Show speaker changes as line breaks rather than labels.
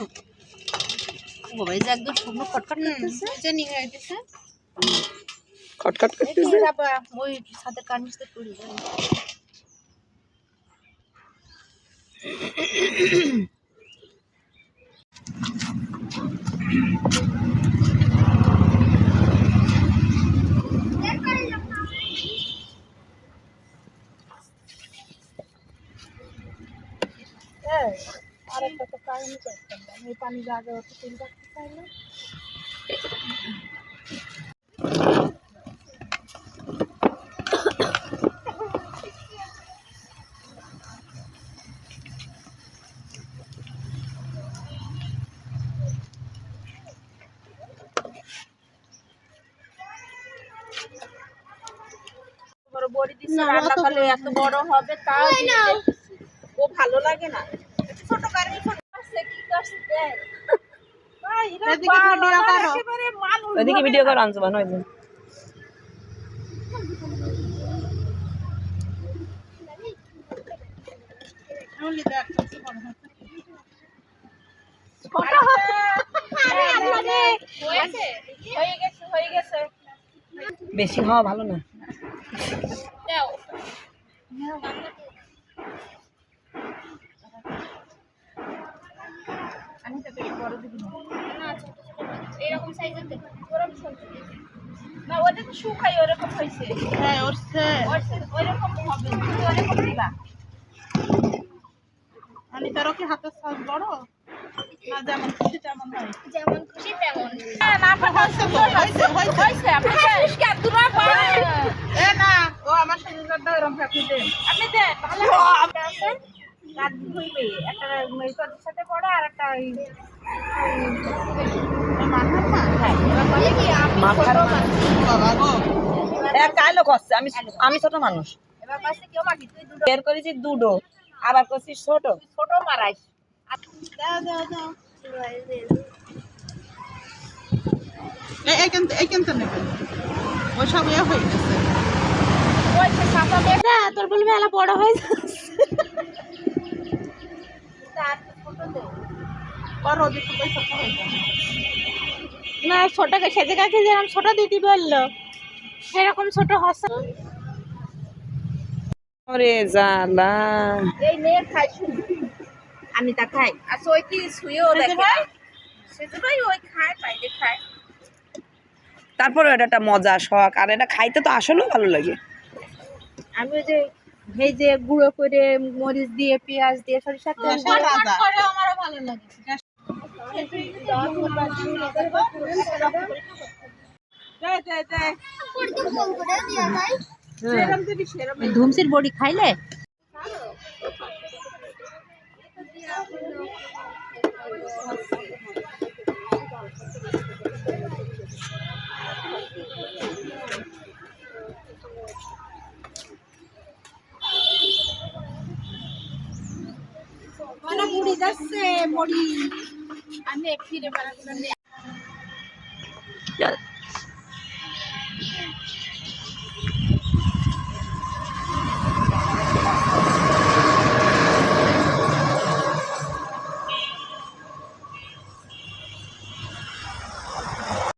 ও ভাই যে একদম শুকনো খটখট করতেছে
যে নিয়ে আইতেছে
খটখট
এই
করতেছে
রাবা ওই সাথে কার্নিশতে পড়ি যায়
আরেকটা তো কাহিনী করতাম এই পানি জাগে অত তিন চাই না।
বড় দিছে রান্না করলে এত বড় হবে তাও ও ভালো লাগে না?
এদিকে ভিডিও করো।
হবে
ভিডিও। করে
হয়ে গেছে
বেশি হওয়া ভালো না
দাও আমি তো বেশি বড় দিবি না এরকম সাইজের ওরকম না ওটা তো শুকাই ওরকম হয়েছে।
হ্যাঁ, উঠছে।
ওইরকম হবে তুমি ওরকম দিবা
অনিতারও কি হাতের সাইজ বড়। না যেমন খুশি তেমন হয়।
যেমন খুশি তেমন। না হয়েছে তো হয়েছে আপনি দূরা
এ না ও আমার শরীরটা এরকম ফ্যাপি দে
আপনি দেন ভালো আপনি আছেন ধুইবে একটা সাথে পড়ে আর একটা হ্যাঁ
করছে আমি আমি ছোট মানুষ।
এবার কাছে কেউ মাটি তুই
বের করেছি দুটো আবার করছি ছোট।
ছোট সাপা তোর বলবে মেলা বড় হয়ে
আর
না ছোট সেজে কাকে যেরকম ছোট দিদি বলল সেরকম ছোট হসা
ওরে জালা
এই মেয়ে খাই আমি তা খাই। আচ্ছা ওই কি শুয়েও দেখে ওই খায় খায়।
তারপরে এটা একটা মজা শখ। আর এটা খাইতে তো আসলেও ভালো লাগে।
আমি ওই যে ভেজে গুঁড়ো করে মরিচ দিয়ে পেঁয়াজ দিয়ে সরিষার তেল আমারও ভালো লাগে ধুমসির বড়ি খাইলে?
মানে মুড়ি যাচ্ছে মুড়ি।
আমি ফিরে বেড়াতে